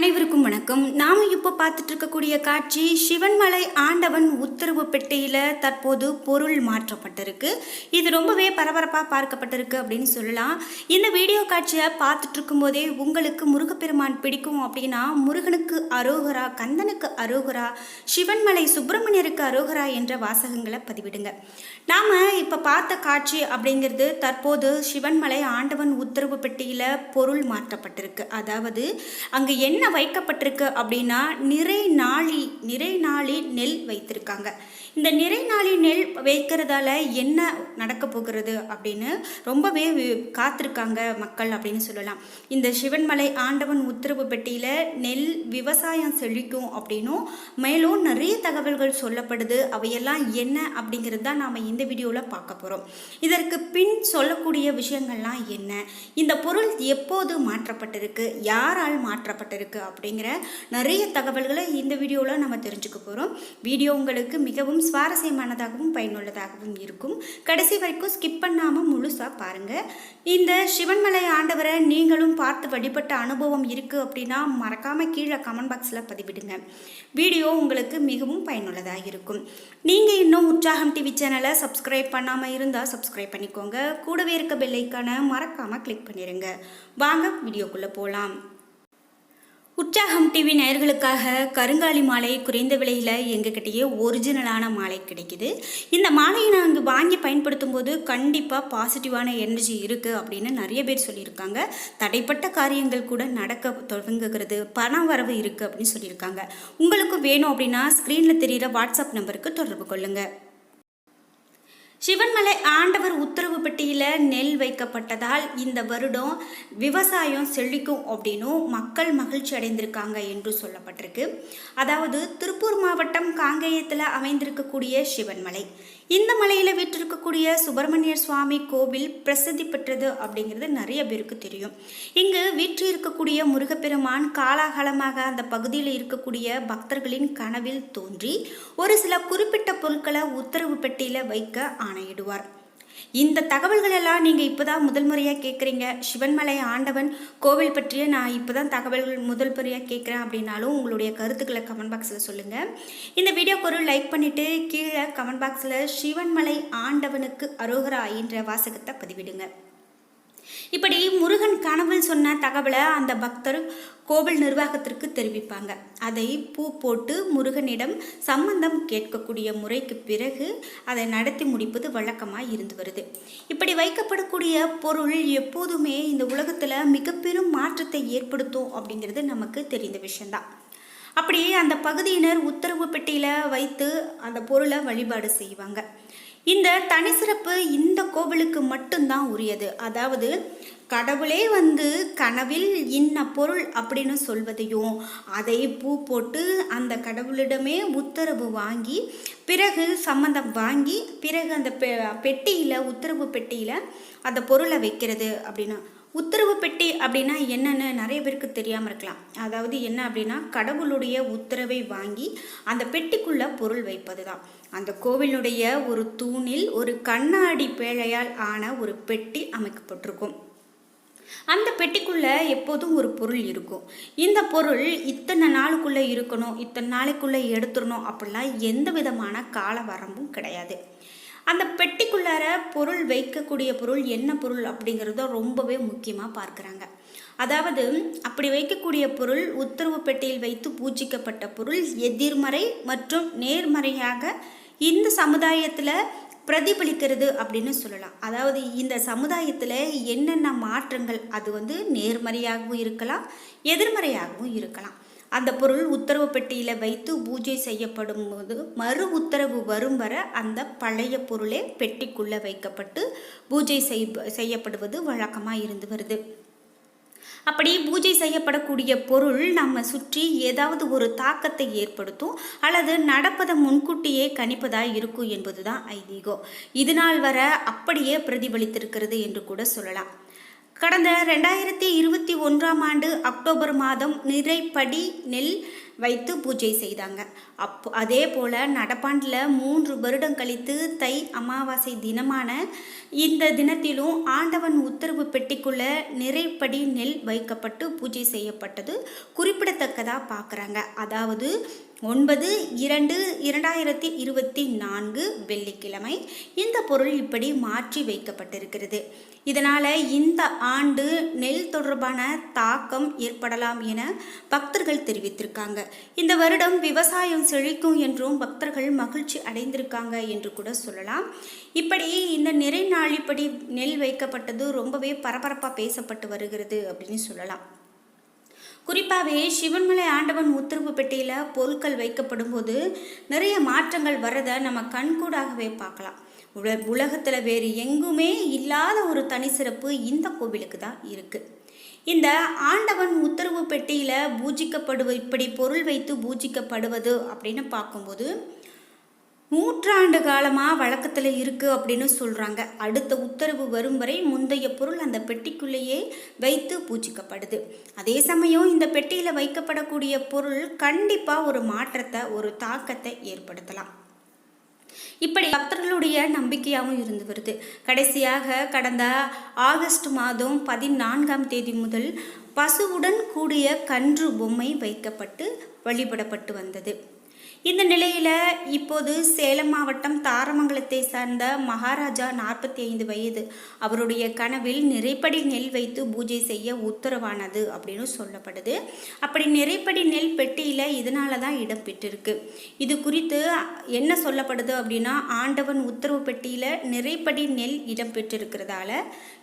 அனைவருக்கும் வணக்கம். நாம இப்போ பார்த்துட்டு இருக்கக்கூடிய காட்சி சிவன்மலை ஆண்டவன் உத்தரவு பெட்டியில தற்போது பொருள் மாற்றப்பட்டிருக்கு. இது ரொம்பவே பரபரப்பாக பார்க்கப்பட்டிருக்கு அப்படின்னு சொல்லலாம். இந்த வீடியோ காட்சியை பார்த்துட்டு இருக்கும்போதே உங்களுக்கு முருகப்பெருமான் பிடிக்கும் அப்படின்னா முருகனுக்கு அரோகரா கந்தனுக்கு அரோகரா சிவன்மலை சுப்பிரமணியருக்கு அரோகரா என்ற வாசகங்களை பதிவிடுங்க. நாம இப்போ பார்த்த காட்சி அப்படிங்கிறது தற்போது சிவன்மலை ஆண்டவன் உத்தரவு பெட்டியில பொருள் மாற்றப்பட்டிருக்கு. அதாவது அங்கே என்ன வைக்கப்பட்டிருக்கு அப்படின்னா நிறை நாளி நிறை நாளி நெல் வைத்திருக்காங்க. இந்த நிறை நாளி நெல் வைக்கிறதால என்ன நடக்க போகிறது அப்படின்னு ரொம்பவே வி- காத்திருக்காங்க மக்கள் அப்படின்னு சொல்லலாம். இந்த சிவன்மலை ஆண்டவன் உத்தரவு பெட்டியில் நெல் விவசாயம் செழிக்கும் அப்படின்னும் மேலும் நிறைய தகவல்கள் சொல்லப்படுது. அவையெல்லாம் என்ன அப்படிங்கிறது தான் நாம் இந்த வீடியோவில் பார்க்க போகிறோம் இதற்கு பின் சொல்லக்கூடிய விஷயங்கள்லாம் என்ன? இந்த பொருள் எப்போது மாற்றப்பட்டிருக்கு? யாரால் மாற்றப்பட்டிருக்கு அப்படிங்கிற நிறைய தகவல்களை இந்த வீடியோவில் நம்ம தெரிஞ்சுக்க போகிறோம் வீடியோ உங்களுக்கு மிகவும் சுவாரஸ்யமானதாகவும் பயனுள்ளதாகவும் இருக்கும். கடைசி வரைக்கும் ஸ்கிப் பண்ணாமல் முழுசாக பாருங்கள் இந்த சிவன்மலை ஆண்டவரை நீங்களும் பார்த்து வழிபட்ட அனுபவம் இருக்குது அப்படின்னா மறக்காமல் கீழே கமெண்ட் பாக்ஸில் பதிவிடுங்க. வீடியோ உங்களுக்கு மிகவும் பயனுள்ளதாக இருக்கும். நீங்கள் இன்னும் உற்சாகம் டிவி சேனலை சப்ஸ்கிரைப் பண்ணாமல் இருந்தால் சப்ஸ்கிரைப் பண்ணிக்கோங்க. கூடவே இருக்க பெல்லைக்கான மறக்காமல் கிளிக் பண்ணிடுங்க வாங்க வீடியோக்குள்ளே போகலாம் உற்சாகம் டிவி நேயர்களுக்காக கருங்காலி மாலை குறைந்த விலையில் எங்ககிட்டயே ஒரிஜினலான மாலை கிடைக்குது. இந்த மாலையை நாங்கள் வாங்கி பயன்படுத்தும் போது கண்டிப்பாக பாசிட்டிவான எனர்ஜி இருக்குது அப்படின்னு நிறைய பேர் சொல்லியிருக்காங்க. தடைப்பட்ட காரியங்கள் கூட நடக்க தொடங்குகிறது பண வரவு இருக்குது அப்படின்னு சொல்லியிருக்காங்க. உங்களுக்கு வேணும் அப்படின்னா ஸ்க்ரீனில் தெரிகிற வாட்ஸ்அப் நம்பருக்கு தொடர்பு கொள்ளுங்கள் சிவன்மலை ஆண்டவர் உத்தரவு பெட்டியில் நெல் வைக்கப்பட்டதால் இந்த வருடம் விவசாயம் செழிக்கும் அப்படின்னும் மக்கள் மகிழ்ச்சி அடைந்திருக்காங்க என்று சொல்லப்பட்டிருக்கு. அதாவது திருப்பூர் மாவட்டம் காங்கேயத்தில் அமைந்திருக்கக்கூடிய சிவன்மலை. இந்த மலையில் வீற்றிருக்கக்கூடிய சுப்பிரமணியர் சுவாமி கோவில் பிரசித்தி பெற்றது அப்படிங்கிறது நிறைய பேருக்கு தெரியும். இங்கு வீற்று இருக்கக்கூடிய முருகப்பெருமான் காலாகாலமாக அந்த பகுதியில் இருக்கக்கூடிய பக்தர்களின் கனவில் தோன்றி ஒரு சில குறிப்பிட்ட பொருட்களை உத்தரவு பெட்டியில் வைக்க ஆணையிடுவார் இந்த தகவல்கள் எல்லாம் நீங்கள் இப்போ தான் முதல் முறையாக கேட்குறீங்க சிவன்மலை ஆண்டவன் கோவில் பற்றிய நான் இப்போ தான் தகவல்கள் முதல் முறையாக கேட்குறேன் அப்படின்னாலும் உங்களுடைய கருத்துக்களை கமெண்ட் பாக்ஸில் சொல்லுங்கள் இந்த வீடியோக்கு ஒரு லைக் பண்ணிவிட்டு கீழே கமெண்ட் பாக்ஸில் சிவன்மலை ஆண்டவனுக்கு அரோகரா என்ற வாசகத்தை பதிவிடுங்க. இப்படி முருகன் கனவில் சொன்ன தகவலை அந்த பக்தர் கோவில் நிர்வாகத்திற்கு தெரிவிப்பாங்க. அதை பூ போட்டு முருகனிடம் சம்பந்தம் கேட்கக்கூடிய முறைக்கு பிறகு அதை நடத்தி முடிப்பது வழக்கமாக இருந்து வருது. இப்படி வைக்கப்படக்கூடிய பொருள் எப்போதுமே இந்த உலகத்தில் மிக பெரும் மாற்றத்தை ஏற்படுத்தும் அப்படிங்கிறது நமக்கு தெரிந்த விஷயந்தான் அப்படி அந்த பகுதியினர் உத்தரவு பெட்டியில் வைத்து அந்த பொருளை வழிபாடு செய்வாங்க. இந்த தனி சிறப்பு இந்த கோவிலுக்கு மட்டும்தான் உரியது. அதாவது கடவுளே வந்து கனவில் இன்ன பொருள் அப்படின்னு சொல்வதையும் அதை பூ போட்டு அந்த கடவுளிடமே உத்தரவு வாங்கி பிறகு சம்மந்தம் வாங்கி பிறகு அந்த பெ பெட்டியில் உத்தரவு பெட்டியில் அந்த பொருளை வைக்கிறது அப்படின்னா. உத்தரவு பெட்டி அப்படின்னா என்னன்னு நிறைய பேருக்கு தெரியாமல் இருக்கலாம். அதாவது என்ன அப்படின்னா கடவுளுடைய உத்தரவை வாங்கி அந்த பெட்டிக்குள்ள பொருள் வைப்பது தான் அந்த கோவிலுடைய ஒரு தூணில் ஒரு கண்ணாடி பேழையால் ஆன ஒரு பெட்டி அமைக்கப்பட்டிருக்கும். அந்த பெட்டிக்குள்ள எப்போதும் ஒரு பொருள் இருக்கும். இந்த பொருள் இத்தனை நாளுக்குள்ள இருக்கணும் இத்தனை நாளைக்குள்ள எடுத்துடணும் அப்படிலாம் எந்த விதமான கால வரம்பும் கிடையாது. அந்த பெட்டிக்குள்ளார பொருள் வைக்கக்கூடிய பொருள் என்ன பொருள் அப்படிங்கிறத ரொம்பவே முக்கியமாக பார்க்குறாங்க. அதாவது அப்படி வைக்கக்கூடிய பொருள் உத்தரவு பெட்டியில் வைத்து பூஜிக்கப்பட்ட பொருள் எதிர்மறை மற்றும் நேர்மறையாக இந்த சமுதாயத்தில் பிரதிபலிக்கிறது அப்படின்னு சொல்லலாம். அதாவது இந்த சமுதாயத்தில் என்னென்ன மாற்றங்கள் அது வந்து நேர்மறையாகவும் இருக்கலாம் எதிர்மறையாகவும் இருக்கலாம். அந்த பொருள் உத்தரவு பெட்டியில் வைத்து பூஜை செய்யப்படும் போது மறு உத்தரவு வரும் வர அந்த பழைய பொருளே பெட்டிக்குள்ளே வைக்கப்பட்டு பூஜை செய் செய்யப்படுவது வழக்கமாக இருந்து வருது. அப்படி பூஜை செய்யப்படக்கூடிய பொருள் நம்ம சுற்றி ஏதாவது ஒரு தாக்கத்தை ஏற்படுத்தும் அல்லது நடப்பதை முன்கூட்டியே கணிப்பதாக இருக்கும் என்பதுதான் ஐதீகம் இது நாள் வர அப்படியே பிரதிபலித்திருக்கிறது என்று கூட சொல்லலாம். கடந்த ரெண்டாயிரத்தி இருபத்தி ஒன்றாம் ஆண்டு அக்டோபர் மாதம் நிறைப்படி நெல் வைத்து பூஜை செய்தாங்க. அப்போ அதே போல் நடப்பாண்டில் மூன்று வருடம் கழித்து தை அமாவாசை தினமான இந்த தினத்திலும் ஆண்டவன் உத்தரவு பெட்டிக்குள்ள நிறைப்படி நெல் வைக்கப்பட்டு பூஜை செய்யப்பட்டது. குறிப்பிடத்தக்கதாக பார்க்குறாங்க அதாவது ஒன்பது இரண்டு இரண்டாயிரத்தி இருபத்தி நான்கு வெள்ளிக்கிழமை இந்த பொருள் இப்படி மாற்றி வைக்கப்பட்டிருக்கிறது. இதனால் இந்த ஆண்டு நெல் தொடர்பான தாக்கம் ஏற்படலாம் என பக்தர்கள் தெரிவித்திருக்காங்க. இந்த வருடம் விவசாயம் செழிக்கும் என்றும் பக்தர்கள் மகிழ்ச்சி அடைந்திருக்காங்க என்று கூட சொல்லலாம். இப்படி இந்த நிறை நாளிப்படி நெல் வைக்கப்பட்டது ரொம்பவே பரபரப்பாக பேசப்பட்டு வருகிறது அப்படின்னு சொல்லலாம். குறிப்பாகவே சிவன்மலை ஆண்டவன் உத்தரவு பெட்டியில் பொருட்கள் வைக்கப்படும் போது நிறைய மாற்றங்கள் வரதை நம்ம கண்கூடாகவே பார்க்கலாம். உல உலகத்தில் வேறு எங்குமே இல்லாத ஒரு தனி சிறப்பு இந்த கோவிலுக்கு தான் இருக்குது இந்த ஆண்டவன் உத்தரவு பெட்டியில் பூஜிக்கப்படுவது இப்படி பொருள் வைத்து பூஜிக்கப்படுவது அப்படின்னு பார்க்கும்போது நூற்றாண்டு காலமாக வழக்கத்தில் இருக்குது அப்படின்னு சொல்கிறாங்க அடுத்த உத்தரவு வரும் வரை முந்தைய பொருள் அந்த பெட்டிக்குள்ளேயே வைத்து பூஜிக்கப்படுது. அதே சமயம் இந்த பெட்டியில் வைக்கப்படக்கூடிய பொருள் கண்டிப்பாக ஒரு மாற்றத்தை ஒரு தாக்கத்தை ஏற்படுத்தலாம். இப்படி பக்தர்களுடைய நம்பிக்கையாகவும் இருந்து வருது. கடைசியாக கடந்த ஆகஸ்ட் மாதம் பதினான்காம் தேதி முதல் பசுவுடன் கூடிய கன்று பொம்மை வைக்கப்பட்டு வழிபடப்பட்டு வந்தது. இந்த நிலையில் இப்போது சேலம் மாவட்டம் தாரமங்கலத்தை சார்ந்த மகாராஜா நாற்பத்தி ஐந்து வயது. அவருடைய கனவில் நிறைப்படி நெல் வைத்து பூஜை செய்ய உத்தரவானது அப்படின்னு சொல்லப்படுது. அப்படி நிறைப்படி நெல் பெட்டியில் இதனால தான் இடம் பெற்றிருக்கு. இது குறித்து என்ன சொல்லப்படுது அப்படின்னா ஆண்டவன் உத்தரவு பெட்டியில் நிறைப்படி நெல் இடம் பெற்றிருக்கிறதால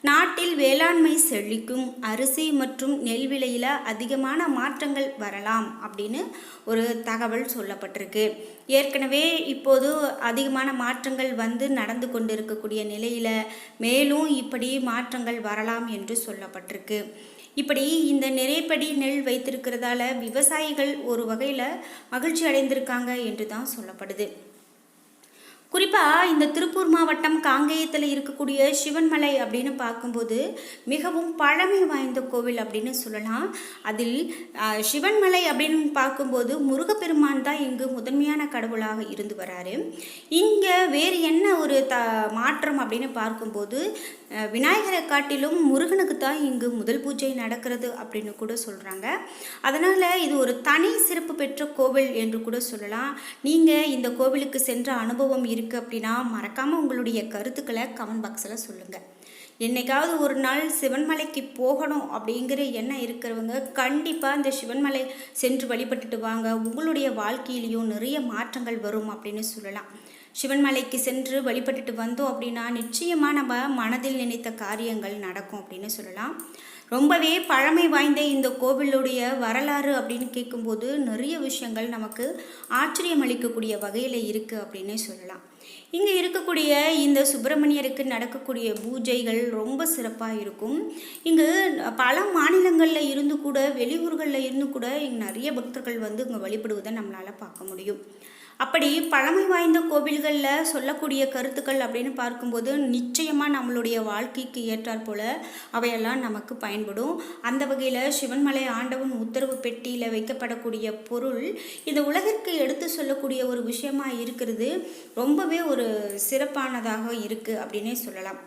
நாட்டில் வேளாண்மை செழிக்கும் அரிசி மற்றும் நெல் விலையில் அதிகமான மாற்றங்கள் வரலாம் அப்படின்னு ஒரு தகவல் சொல்லப்பட்டிருக்கு. இருக்கு. ஏற்கனவே இப்போது அதிகமான மாற்றங்கள் வந்து நடந்து கொண்டு இருக்கக்கூடிய நிலையில் மேலும் இப்படி மாற்றங்கள் வரலாம் என்று சொல்லப்பட்டிருக்கு. இப்படி இந்த நிறைப்படி நெல் வைத்திருக்கிறதால விவசாயிகள் ஒரு வகையில் மகிழ்ச்சி அடைந்திருக்காங்க என்று தான் சொல்லப்படுது. குறிப்பாக இந்த திருப்பூர் மாவட்டம் காங்கேயத்தில் இருக்கக்கூடிய சிவன்மலை அப்படின்னு பார்க்கும்போது மிகவும் பழமை வாய்ந்த கோவில் அப்படின்னு சொல்லலாம். அதில் சிவன்மலை அப்படின்னு பார்க்கும்போது முருகப்பெருமான் தான் இங்கு முதன்மையான கடவுளாக இருந்து வராரு. இங்கே வேறு என்ன ஒரு த மாற்றம் அப்படின்னு பார்க்கும்போது விநாயகரை காட்டிலும் முருகனுக்கு தான் இங்கு முதல் பூஜை நடக்கிறது அப்படின்னு கூட சொல்கிறாங்க அதனால் இது ஒரு தனி சிறப்பு பெற்ற கோவில் என்று கூட சொல்லலாம். நீங்கள் இந்த கோவிலுக்கு சென்ற அனுபவம் இருக்குது அப்படின்னா மறக்காமல் உங்களுடைய கருத்துக்களை கமெண்ட் பாக்ஸில் சொல்லுங்கள் என்னைக்காவது ஒரு நாள் சிவன்மலைக்கு போகணும் அப்படிங்கிற எண்ணம் இருக்கிறவங்க கண்டிப்பாக இந்த சிவன்மலை சென்று வழிபட்டுட்டு வாங்க. உங்களுடைய வாழ்க்கையிலையும் நிறைய மாற்றங்கள் வரும் அப்படின்னு சொல்லலாம். சிவன்மலைக்கு சென்று வழிபட்டுட்டு வந்தோம் அப்படின்னா நிச்சயமாக நம்ம மனதில் நினைத்த காரியங்கள் நடக்கும் அப்படின்னு சொல்லலாம். ரொம்பவே பழமை வாய்ந்த இந்த கோவிலுடைய வரலாறு அப்படின்னு கேட்கும்போது நிறைய விஷயங்கள் நமக்கு ஆச்சரியம் அளிக்கக்கூடிய வகையில் இருக்குது அப்படின்னே சொல்லலாம். இங்கே இருக்கக்கூடிய இந்த சுப்பிரமணியருக்கு நடக்கக்கூடிய பூஜைகள் ரொம்ப சிறப்பாக இருக்கும். இங்கு பல மாநிலங்களில் இருந்து கூட வெளியூர்களில் இருந்து கூட இங்கே நிறைய பக்தர்கள் வந்து இங்கே வழிபடுவதை நம்மளால் பார்க்க முடியும். அப்படி பழமை வாய்ந்த கோவில்களில் சொல்லக்கூடிய கருத்துக்கள் அப்படின்னு பார்க்கும்போது நிச்சயமாக நம்மளுடைய வாழ்க்கைக்கு ஏற்றாற் போல அவையெல்லாம் நமக்கு பயன்படும். அந்த வகையில் சிவன்மலை ஆண்டவன் உத்தரவு பெட்டியில் வைக்கப்படக்கூடிய பொருள் இந்த உலகிற்கு எடுத்து சொல்லக்கூடிய ஒரு விஷயமாக இருக்கிறது. ரொம்பவே ஒரு சிறப்பானதாக இருக்குது அப்படின்னே சொல்லலாம்.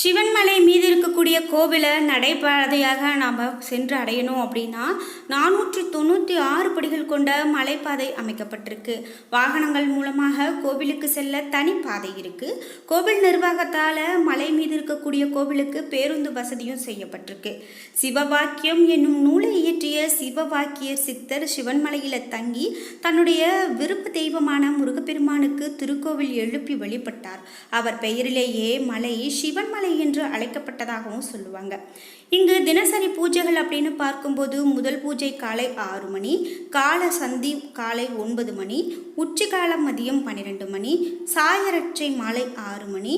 சிவன்மலை மீது இருக்கக்கூடிய கோவிலை நடைபாதையாக நாம் சென்று அடையணும் அப்படின்னா நானூற்றி தொண்ணூற்றி ஆறு படிகள் கொண்ட மலைப்பாதை அமைக்கப்பட்டிருக்கு. வாகனங்கள் மூலமாக கோவிலுக்கு செல்ல தனி பாதை இருக்குது கோவில் நிர்வாகத்தால் மலை மீது இருக்கக்கூடிய கோவிலுக்கு பேருந்து வசதியும் செய்யப்பட்டிருக்கு. சிவவாக்கியம் என்னும் நூலை இயற்றிய சிவவாக்கியர் சித்தர் சிவன்மலையில் தங்கி தன்னுடைய விருப்ப தெய்வமான முருகப்பெருமானுக்கு திருக்கோவில் எழுப்பி வழிபட்டார். அவர் பெயரிலேயே மலை சிவன்மலை மலை என்று அழைக்கப்பட்டதாகவும் சொல்லுவாங்க. இங்கு தினசரி பூஜைகள் அப்படின்னு பார்க்கும்போது முதல் பூஜை காலை ஆறு மணி கால சந்தி காலை ஒன்பது மணி உச்சிகாலம் மதியம் பன்னிரெண்டு மணி சாயரட்சை மாலை ஆறு மணி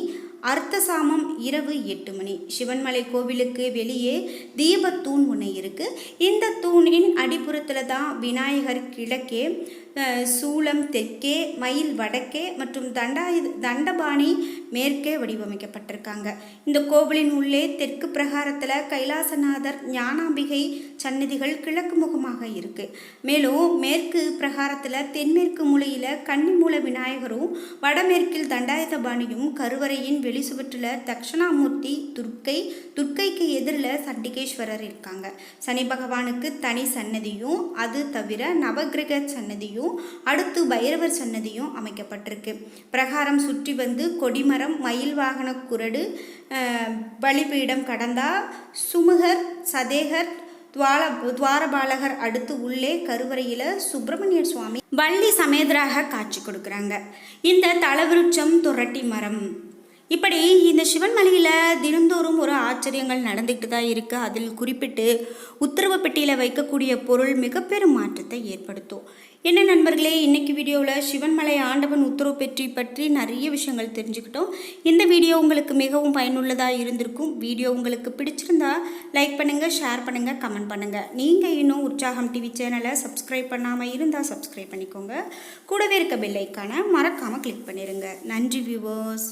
அர்த்தசாமம் இரவு எட்டு மணி. சிவன்மலை கோவிலுக்கு வெளியே தீபத்தூண் ஒன்று இருக்குது இந்த தூணின் அடிப்புறத்தில் தான் விநாயகர் கிழக்கே சூளம் தெற்கே மயில் வடக்கே மற்றும் தண்டாயு தண்டபாணி மேற்கே வடிவமைக்கப்பட்டிருக்காங்க. இந்த கோவிலின் உள்ளே தெற்கு பிரகாரத்தில் கைலாசநாதர் ஞானாம்பிகை சன்னதிகள் கிழக்கு முகமாக இருக்குது மேலும் மேற்கு பிரகாரத்தில் தென்மேற்கு மூலையில் கன்னிமூல விநாயகரும் வடமேற்கில் தண்டாயுதபாணியும் கருவறையின் வெளிசுவற்றில் தட்சிணாமூர்த்தி துர்க்கை துர்க்கைக்கு எதிரில் சண்டிகேஸ்வரர் இருக்காங்க. சனி பகவானுக்கு தனி சன்னதியும் அது தவிர நவகிரக சன்னதியும் அடுத்து பைரவர் சன்னதியும் அமைக்கப்பட்டிருக்கு. பிரகாரம் சுற்றி வந்து கொடிமரம் மயில் வாகன குரடு பலிபீடம் கடந்தா சுமுகர் சதேகர் துவால துவாரபாலகர் அடுத்து உள்ளே கருவறையில் சுப்பிரமணியர் சுவாமி வள்ளி சமேதராக காட்சி கொடுக்குறாங்க. இந்த தலவிருட்சம் துரட்டி மரம். இப்படி இந்த சிவன் மலையில் தினந்தோறும் ஒரு ஆச்சரியங்கள் நடந்துக்கிட்டு தான் இருக்குது அதில் குறிப்பிட்டு உத்தரவு பெட்டியில் வைக்கக்கூடிய பொருள் மிக பெரும் மாற்றத்தை ஏற்படுத்தும். என்ன நண்பர்களே இன்னைக்கு வீடியோவில் சிவன்மலை ஆண்டவன் உத்தரவு பெற்றி பற்றி நிறைய விஷயங்கள் தெரிஞ்சுக்கிட்டோம். இந்த வீடியோ உங்களுக்கு மிகவும் பயனுள்ளதாக இருந்திருக்கும். வீடியோ உங்களுக்கு பிடிச்சிருந்தா லைக் பண்ணுங்கள் ஷேர் பண்ணுங்கள் கமெண்ட் பண்ணுங்கள் நீங்கள் இன்னும் உற்சாகம் டிவி சேனலை சப்ஸ்கிரைப் பண்ணாமல் இருந்தால் சப்ஸ்கிரைப் பண்ணிக்கோங்க. கூடவே இருக்க பெல் ஐக்கானை மறக்காமல் கிளிக் பண்ணிடுங்க நன்றி வியூவர்ஸ்